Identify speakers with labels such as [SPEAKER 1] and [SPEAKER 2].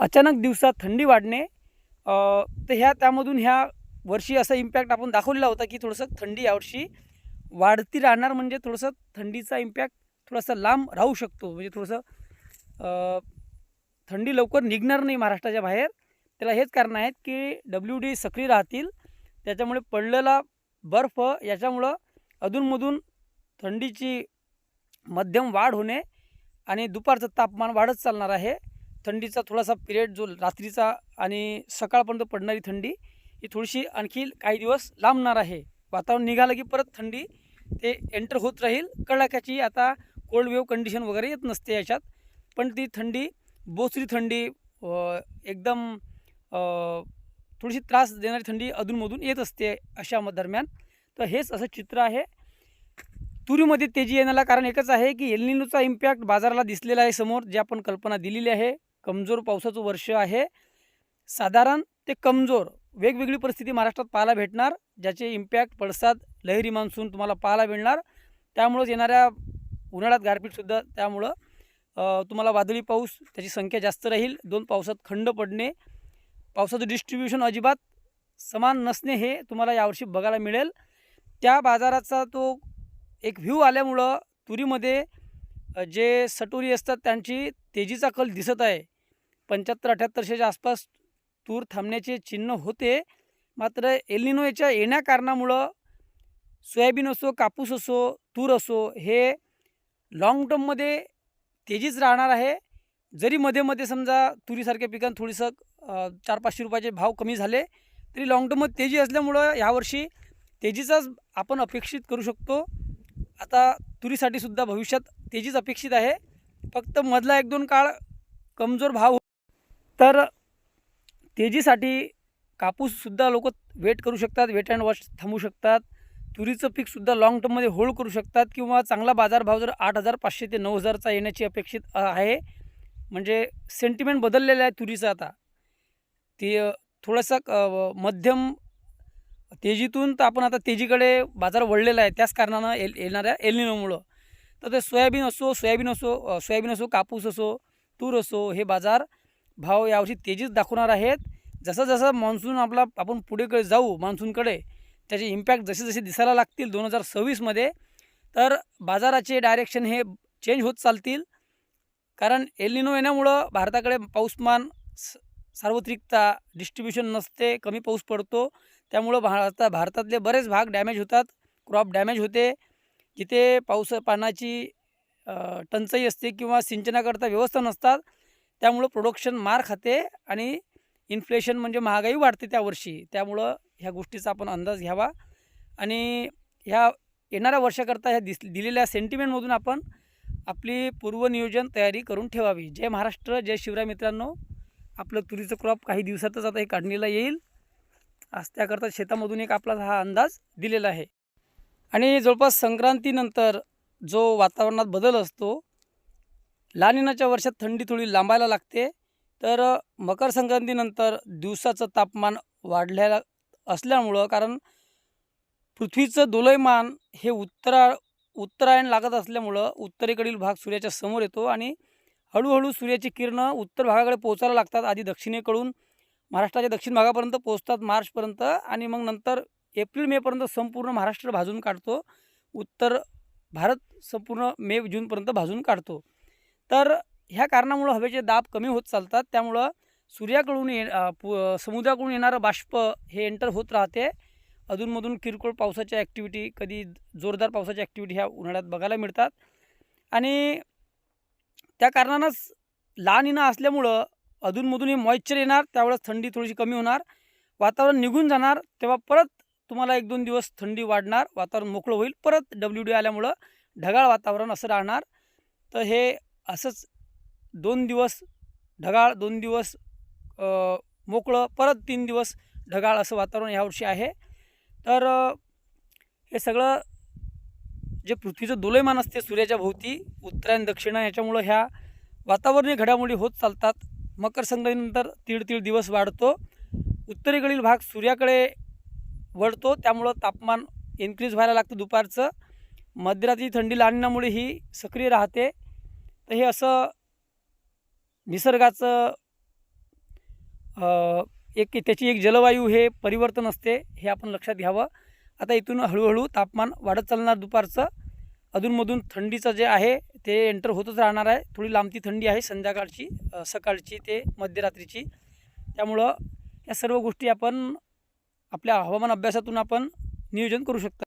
[SPEAKER 1] अचानक दिवसात थंडी वाढणे तर ह्या त्यामधून ह्या वर्षी असा इम्पॅक्ट आपण दाखवलेला होता की थोडंसं थंडी यावर्षी वाढती राहणार म्हणजे थोडंसं थंडीचा इम्पॅक्ट थोडासा लांब राहू शकतो. म्हणजे थोडंसं थंडी लवकर निघणार नाही महाराष्ट्राच्या बाहेर. त्याला हेच कारण आहेत की डब्ल्यू डी सक्रिय राहतील. त्याच्यामुळे पडलेला बर्फ याच्यामुळं अधूनमधून थंडीची मध्यम वाढ होणे आणि दुपारचं तापमान वाढत चालणार आहे. थंडीचा थोडासा पिरियड जो रात्रीचा आणि सकाळपर्यंत पडणारी थंडी ही थोडीशी आणखी काही दिवस लांबणार आहे. वातावरण निघालं की परत थंडी ते एंटर होत राहील. कडाक्याची आता कोल्ड वेव्ह कंडिशन वगैरे येत नसते याच्यात. पण ती थंडी बोचरी थंडी एकदम थोडीशी त्रास देणारी थंडी अधूनमधून येत असते अशा म- दरम्यान. तर हेच असं चित्र आहे. तुरीमध्ये तेजी येण्याला कारण एकच आहे की एलनिनोचा इम्पॅक्ट बाजाराला दिसलेला आहे समोर जे आपण कल्पना दिलेली आहे. कमजोर पावसाचं वर्ष आहे. साधारण ते कमजोर वेगवेगळी परिस्थिती महाराष्ट्रात पाहायला भेटणार ज्याचे इम्पॅक्ट पडसाद लहरी मान्सून तुम्हाला पाहायला मिळणार. त्यामुळंच येणाऱ्या उन्हाळ्यात गारपीटसुद्धा त्यामुळं तुम्हाला वादळी पाऊस त्याची संख्या जास्त राहील. दोन पावसात खंड पडणे पावसाचं डिस्ट्रीब्युशन अजिबात समान नसणे हे तुम्हाला यावर्षी बघायला मिळेल. त्या बाजाराचा तो एक व्ह्यू आल्यामुळं तुरीमध्ये जे सटोरी असतात त्यांची तेजीचा कल दिसत आहे. पंच्याहत्तर अठ्याहत्तरशेच्या आसपास तूर थांबण्याचे चिन्ह होते. मात्र एलिनो याच्या येण्या कारणामुळं सोयाबीन असो कापूस असो तूर असो हे लाँग टर्ममध्ये तेजीच राहणार आहे. जरी मध्ये मध्ये समजा तुरीसारख्या पिकांना थोडीसं चार पाचशे रुपयाचे भाव कमी झाले तरी लाँग टर्ममध्ये तेजी असल्यामुळं ह्यावर्षी तेजीचाच आपण अपेक्षित करू शकतो. आता तुरीसाठी सुद्धा भविष्यात तेजीच अपेक्षित आहे. फक्त मधला एक दोन काळ कमजोर भाव तर तेजीसाठी कापूससुद्धा लोक वेट करू शकतात वेट अँड वॉश थांबू शकतात. तुरीचं पीकसुद्धा लाँग टर्ममध्ये होल्ड करू शकतात किंवा चांगला बाजारभाव जर आठ हजार पाचशे ते नऊ हजारचा येण्याची अपेक्षित आहे. म्हणजे सेंटिमेंट बदललेलं आहे तुरीचं आता. ते थोडंसं मध्यम तेजीतून तर आपण आता तेजीकडे बाजार वळलेला आहे. त्याच कारणानं एल येणाऱ्या एलनिनोमुळं तर ते सोयाबीन असो सोयाबीन असो सोयाबीन असो कापूस असो तूर असो हे बाजार भाव यावर्षी तेजीच दाखवणार आहेत. जसं जसं मान्सून आपला आपण पुढेकडे जाऊ मान्सूनकडे त्याचे इम्पॅक्ट जसे जसे दिसायला लागतील दोन हजार सव्वीसमध्ये तर बाजाराचे डायरेक्शन हे चेंज होत चालतील. कारण एलिनो येण्यामुळं भारताकडे पाऊसमान स सार्वत्रिकता डिस्ट्रीब्युशन नसते कमी पाऊस पडतो. त्यामुळं भारता भारतातले बरेच भाग डॅमेज होतात क्रॉप डॅमेज होते. जिथे पाऊस पाण्याची टंचाई असते किंवा सिंचनाकरता व्यवस्था नसतात त्यामुळं प्रोडक्शन मार खाते आणि इन्फ्लेशन म्हणजे महागाई वाढते त्यावर्षी त्यामुळं ह्या गोष्टीचा आपण अंदाज घ्यावा. आणि ह्या येणाऱ्या वर्षाकरता ह्या दिस दिलेल्या सेंटिमेंटमधून आपण आपली पूर्वनियोजन तयारी करून ठेवावी. जय महाराष्ट्र जय शिवराय मित्रांनो. आपलं तुरीचं क्रॉप काही दिवसातच आता हे काढणीला येईल. आज त्याकरता शेतामधून एक आपला हा अंदाज दिलेला आहे. आणि जवळपास संक्रांतीनंतर जो वातावरणात बदल असतो लानिनाच्या वर्षात थंडी थोडी लांबायला लागते. तर मकर संक्रांतीनंतर दिवसाचं तापमान वाढलेलं असल्यामुळं कारण पृथ्वीचं दोलयमान हे उत्तरा उत्तरायण लागत असल्यामुळं उत्तरेकडील भाग सूर्याच्या समोर येतो आणि हळूहळू सूर्याची किरणं उत्तर भागाकडे पोहोचायला लागतात आधी दक्षिणेकडून महाराष्ट्राच्या दक्षिण भागापर्यंत पोहोचतात मार्चपर्यंत आणि मग नंतर एप्रिल मेपर्यंत संपूर्ण महाराष्ट्र भाजून काढतो. उत्तर भारत संपूर्ण मे जूनपर्यंत भाजून काढतो. तर ह्या कारणामुळं हवेचे दाब कमी होत चालतात. त्यामुळं सूर्याकडून ये पु समुद्राकडून येणारं बाष्प हे एंटर होत राहते. अधूनमधून किरकोळ पावसाच्या ॲक्टिव्हिटी कधी जोरदार पावसाच्या ॲक्टिव्हिटी ह्या उन्हाळ्यात बघायला मिळतात. आणि त्या कारणानंच लहान इनं असल्यामुळं अधूनमधून हे मॉइश्चर येणार त्यावेळेस थंडी थोडीशी कमी होणार. वातावरण निघून जाणार तेव्हा परत तुम्हाला एक दोन दिवस थंडी वाढणार वातावरण मोकळं होईल. परत डब्ल्यू डी आल्यामुळं ढगाळ वातावरण असं राहणार. तर हे असंच दोन दिवस ढगाळ दोन दिवस मोकळं परत तीन दिवस ढगाळ असं वातावरण यावर्षी आहे. तर हे सगळं जे पृथ्वीचं दोलयमान असते सूर्याच्या भोवती उत्तरायण दक्षिण याच्यामुळं ह्या वातावरणीय घडामोडी होत चालतात. मकर संक्रांतीनंतर तीळ तीळ दिवस वाढतो. उत्तरेकडील भाग सूर्याकडे वळतो त्यामुळं तापमान इन्क्रीज व्हायला लागतं दुपारचं. मध्यरात्री थंडी लाणण्यामुळे ही सक्रिय राहते. तर हे असं निसर्गाचं एक त्याची एक जलवायू हे परिवर्तन असते हे आपण लक्षात घ्यावं. आता इथून हळूहळू तापमान वाढत चालणार दुपारचं. अधूनमधून थंडीचं जे आहे ते एंटर होतच राहणार आहे. थोडी लांबती थंडी आहे संध्याकाळची सकाळची ते मध्यरात्रीची. त्यामुळं या सर्व गोष्टी आपण आपल्या हवामान अभ्यासातून आपण नियोजन करू शकतो.